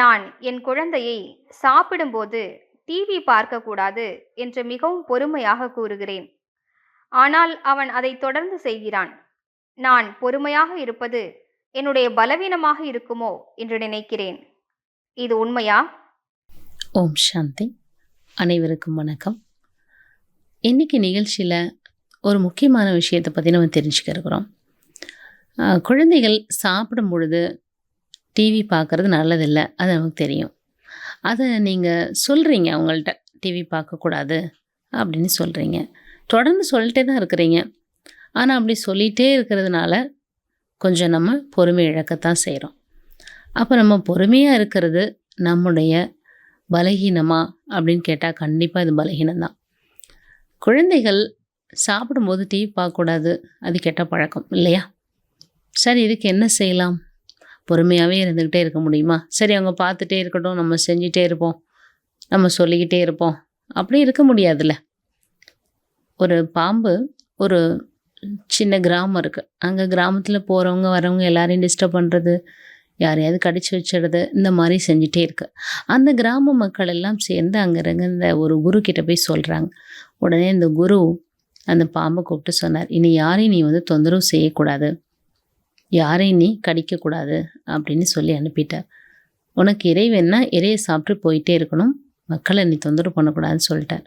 நான் என் குழந்தையை சாப்பிடும்போது டிவி பார்க்கக்கூடாது என்று மிகவும் பொறுமையாக கூறுகிறேன். ஆனால் அவன் அதை தொடர்ந்து செய்கிறான். நான் பொறுமையாக இருப்பது என்னுடைய பலவீனமாக இருக்குமோ என்று நினைக்கிறேன். இது உண்மையா? ஓம் சாந்தி. அனைவருக்கும் வணக்கம். இன்னைக்கு நிகழ்ச்சியில் ஒரு முக்கியமான விஷயத்தை பற்றி நம்ம தெரிஞ்சுக்க இருக்கிறோம். குழந்தைகள் சாப்பிடும் பொழுது டிவி பார்க்குறது நல்லதில்லை. அது நமக்கு தெரியும். அதை நீங்கள் சொல்கிறீங்க அவங்கள்ட்ட. டிவி பார்க்கக்கூடாது அப்படின்னு சொல்கிறீங்க தொடர்ந்து சொல்லிட்டே தான் இருக்கிறீங்க. ஆனால் அப்படி சொல்லிகிட்டே இருக்கிறதுனால கொஞ்சம் நம்ம பொறுமை இழக்கத்தான் செய்கிறோம் அப்போ நம்ம பொறுமையாக இருக்கிறது நம்முடைய பலகீனமா அப்படின்னு கேட்டால் கண்டிப்பாக இது பலகீனம்தான் குழந்தைகள் சாப்பிடும்போது டிவி பார்க்கக்கூடாது அது கெட்ட பழக்கம் இல்லையா? சரி இதுக்கு என்ன செய்யலாம்? பொறுமையாகவே இருந்துக்கிட்டே இருக்க முடியுமா? சரி அவங்க பார்த்துட்டே இருக்கட்டும் நம்ம செஞ்சிட்டே இருப்போம் நம்ம சொல்லிக்கிட்டே இருப்போம். அப்படி இருக்க முடியாதுல்ல. ஒரு பாம்பு ஒரு சின்ன கிராமம் இருக்குது அங்கே கிராமத்தில் போகிறவங்க வரவங்க எல்லாரையும் டிஸ்டர்ப் பண்ணுறது யாரையாவது கடிச்சு வச்சிடுறது இந்த மாதிரி செஞ்சிட்டே இருக்கு. அந்த கிராம மக்கள் எல்லாம் சேர்ந்து அங்கே இருந்த ஒரு குரு கிட்ட போய் சொல்கிறாங்க உடனே இந்த குரு அந்த பாம்பை கூப்பிட்டு சொன்னார் இனி யாரையும் நீ வந்து தொந்தரவு செய்யக்கூடாது. யாரையும் நீ கடிக்கக்கூடாது அப்படின்னு சொல்லி அனுப்பிட்டார் உனக்கு இறைவன்னா இறையை சாப்பிட்டு போயிட்டே இருக்கணும். மக்களை நீ தொந்தரவு பண்ணக்கூடாதுன்னு சொல்லிட்டார்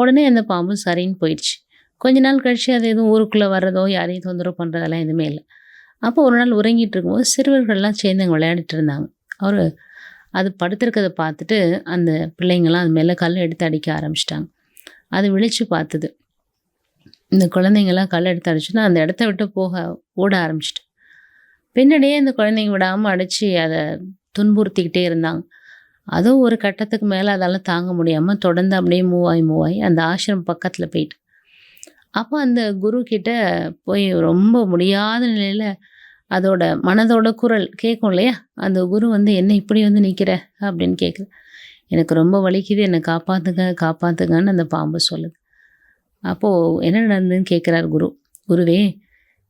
உடனே அந்த பாம்பு சரின்னு போயிடுச்சு. கொஞ்ச நாள் கழிச்சு அது எதுவும் ஊருக்குள்ளே வர்றதோ யாரையும் தொந்தரவு பண்ணுறதெல்லாம் எதுவுமே இல்லை. அப்போ ஒரு நாள் உறங்கிட்டு இருக்கும்போது சிறுவர்கள்லாம் சேர்ந்து அங்கே விளையாடிட்டு இருந்தாங்க. அவர் அது படுத்திருக்கதை பார்த்துட்டு அந்த பிள்ளைங்கள்லாம் அது மேலே கல் எடுத்து அடிக்க ஆரம்பிச்சிட்டாங்க. அது விழிச்சு பார்த்தது. இந்த குழந்தைங்கள்லாம் கல் எடுத்து அடிச்சுன்னா அந்த இடத்த விட்டு போக ஓட ஆரம்பிச்சிட்டு. பின்னாடியே இந்த குழந்தைங்க விடாமல் அடித்து அதை துன்புறுத்திக்கிட்டே இருந்தாங்க. அதுவும் ஒரு கட்டத்துக்கு மேலே அதால் தாங்க முடியாமல் தொடர்ந்து அப்படியே மூவாய் மூவாய் அந்த ஆசிரம் பக்கத்தில் போயிட்டு. அப்போ அந்த குரு கிட்ட போய் ரொம்ப முடியாத நிலையில் அதோட மனதோட குரல் கேட்கும் இல்லையா? அந்த குரு வந்து என்ன இப்படி வந்து நிற்கிற அப்படின்னு கேட்குது எனக்கு ரொம்ப வலிக்குது. என்னை காப்பாற்றுங்க காப்பாற்றுங்கன்னு அந்த பாம்பு சொல்லுது. அப்போது என்ன நடந்ததுன்னு கேட்குறாரு குரு. குருவே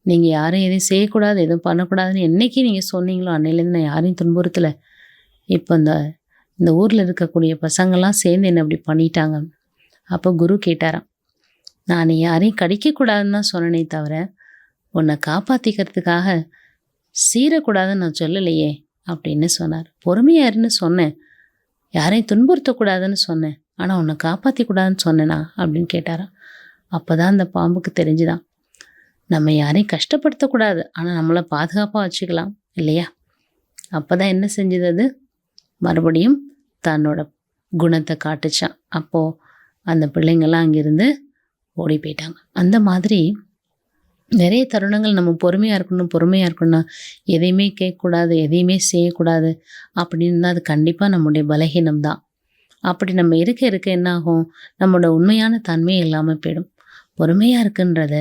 நீங்கள் யாரும் எதையும் செய்யக்கூடாது எதுவும் பண்ணக்கூடாதுன்னு என்றைக்கு நீங்கள் சொன்னீங்களோ அன்னையிலேருந்து நான் யாரையும் துன்புறுத்தலை. இப்போ இந்த இந்த ஊரில் இருக்கக்கூடிய பசங்கள்லாம் சேர்ந்து என்ன அப்படி பண்ணிட்டாங்க. அப்போ குரு கேட்டாராம் நான் யாரையும் கடிக்கக்கூடாதுன்னு தான் சொன்னனே தவிர உன்னை காப்பாற்றிக்கிறதுக்காக சீரக்கூடாதுன்னு நான் சொல்லலையே அப்படின்னு சொன்னார். பொறுமையாருன்னு சொன்னேன். யாரையும் துன்புறுத்தக்கூடாதுன்னு சொன்னேன். ஆனால் உன்னை காப்பாற்றிக்கூடாதுன்னு சொன்னேனா அப்படின்னு கேட்டாராம். அப்போ தான் அந்த பாம்புக்கு தெரிஞ்சுதான். நம்ம யாரையும் கஷ்டப்படுத்தக்கூடாது. ஆனால் நம்மளை பாதுகாப்பாக வச்சுக்கலாம். இல்லையா? அப்போ தான் என்ன செஞ்சது அது? மறுபடியும் தன்னோட குணத்தை காட்டுச்சான். அப்போது அந்த பிள்ளைங்கள்லாம் அங்கேருந்து ஓடி போயிட்டாங்க. அந்த மாதிரி நிறைய தருணங்கள் நம்ம பொறுமையாக இருக்கணும் பொறுமையாக இருக்கணும் எதையுமே கேட்கக்கூடாது எதையுமே செய்யக்கூடாது அப்படின்னு அது கண்டிப்பாக நம்முடைய பலகீனம் தான் அப்படி நம்ம இருக்க இருக்க என்ன ஆகும்? நம்மளோட உண்மையான தன்மை இல்லாமல் போயிடும். பொறுமையாக இருக்குன்றத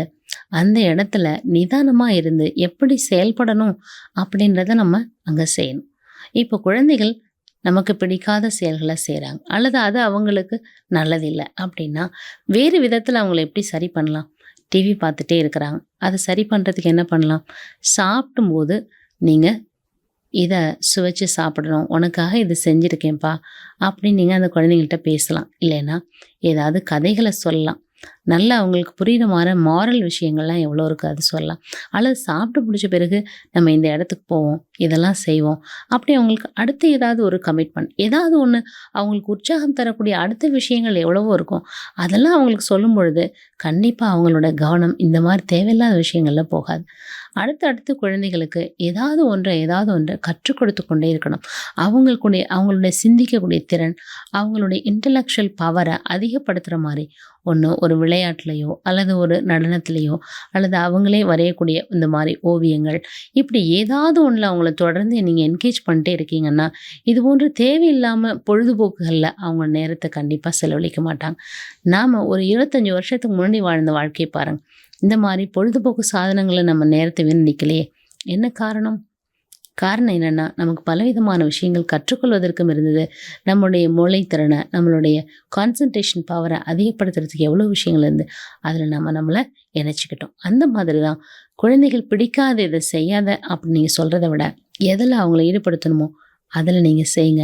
அந்த இடத்துல நிதானமாக இருந்து எப்படி செயல்படணும் அப்படின்றத நம்ம அங்கே செய்யணும். இப்போ குழந்தைகள் நமக்கு பிடிக்காத செயல்களை செய்கிறாங்க அல்லது அது அவங்களுக்கு நல்லதில்லை அப்படின்னா வேறு விதத்தில் அவங்கள எப்படி சரி பண்ணலாம்? டிவி பார்த்துட்டே இருக்கிறாங்க. அதை சரி பண்ணுறதுக்கு என்ன பண்ணலாம்? சாப்பிடும்போது நீங்கள் இதை சுவைச்சு சாப்பிடணும். உனக்காக இது செஞ்சுருக்கேன்ப்பா அப்படின்னு நீங்கள் அந்த குழந்தைங்கள்ட்ட பேசலாம். இல்லைன்னா ஏதாவது கதைகளை சொல்லலாம். நல்லா அவங்களுக்கு புரியுற மாதிரி மாரல் விஷயங்கள்லாம் எவ்வளோ இருக்குது அது சொல்லலாம். அல்லது சாப்பிட்டு முடிச்ச பிறகு நம்ம இந்த இடத்துக்கு போவோம் இதெல்லாம் செய்வோம். அப்படி அவங்களுக்கு அடுத்து ஏதாவது ஒரு கமிட்மெண்ட் ஏதாவது ஒன்று அவங்களுக்கு உற்சாகம் தரக்கூடிய அடுத்த விஷயங்கள் எவ்வளவோ இருக்கும். அதெல்லாம் அவங்களுக்கு சொல்லும் பொழுது கண்டிப்பாக அவங்களோட கவனம் இந்த மாதிரி தேவையில்லாத விஷயங்களில் போகாது. அடுத்து அடுத்த குழந்தைகளுக்கு ஏதாவது ஒன்றை ஏதாவது ஒன்றை கற்றுக் கொடுத்து கொண்டே இருக்கணும். அவங்களுக்குடைய அவங்களுடைய சிந்திக்கக்கூடிய திறன் அவங்களுடைய இன்டலெக்சுவல் பவரை அதிகப்படுத்துகிற மாதிரி ஒன்று ஒரு விளையாட்டுலையோ அல்லது ஒரு நடனத்துலேயோ அல்லது அவங்களே வரையக்கூடிய இந்த மாதிரி ஓவியங்கள். இப்படி ஏதாவது ஒன்றில் அவங்கள தொடர்ந்து நீங்கள் என்கேஜ் பண்ணிட்டே இருக்கீங்கன்னா இது போன்ற தேவையில்லாமல் பொழுதுபோக்குகளில் அவங்க நேரத்தை கண்டிப்பாக செலவழிக்க மாட்டாங்க. நாம் ஒரு இருபத்தஞ்சி வருஷத்துக்கு முன்னாடி வாழ்ந்த வாழ்க்கையை பாருங்கள் இந்த மாதிரி பொழுதுபோக்கு சாதனங்களை நம்ம நேரத்தை வீணடிக்கலையே என்ன காரணம்? காரணம் என்னென்னா நமக்கு பலவிதமான விஷயங்கள் கற்றுக்கொள்வதற்கும் இருந்தது. நம்முடைய மூளைத்திறனை நம்மளுடைய கான்சன்ட்ரேஷன் பவரை அதிகப்படுத்துறதுக்கு எவ்வளோ விஷயங்கள் இருந்து அதில் நம்ம நம்மளை இணைச்சிக்கிட்டோம். அந்த மாதிரி தான் குழந்தைகள் பிடிக்காத இதை செய்யாத அப்படின்னு நீங்கள் சொல்கிறத விட எதில் அவங்கள ஈடுபடுத்தணுமோ அதில் நீங்கள் செய்யுங்க.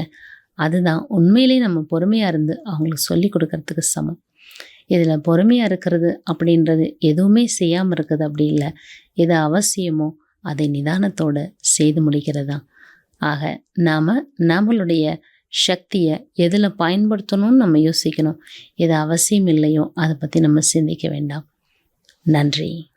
அதுதான் உண்மையிலே நம்ம பொறுமையாக இருந்து அவங்களுக்கு சொல்லி கொடுக்கறதுக்கு சமம். இதில் பொறுமையாக இருக்கிறது அப்படின்றது எதுவுமே செய்யாமல் இருக்குது அப்படி இல்லை. எது அவசியமோ அதை நிதானத்தோடு செய்து முடிக்கிறது? தான் ஆக நாம் நம்மளுடைய சக்தியை எதில் பயன்படுத்தணும்னு நம்ம யோசிக்கணும். எது அவசியம் இல்லையோ அதை பற்றி நம்ம சிந்திக்க வேண்டாம். நன்றி.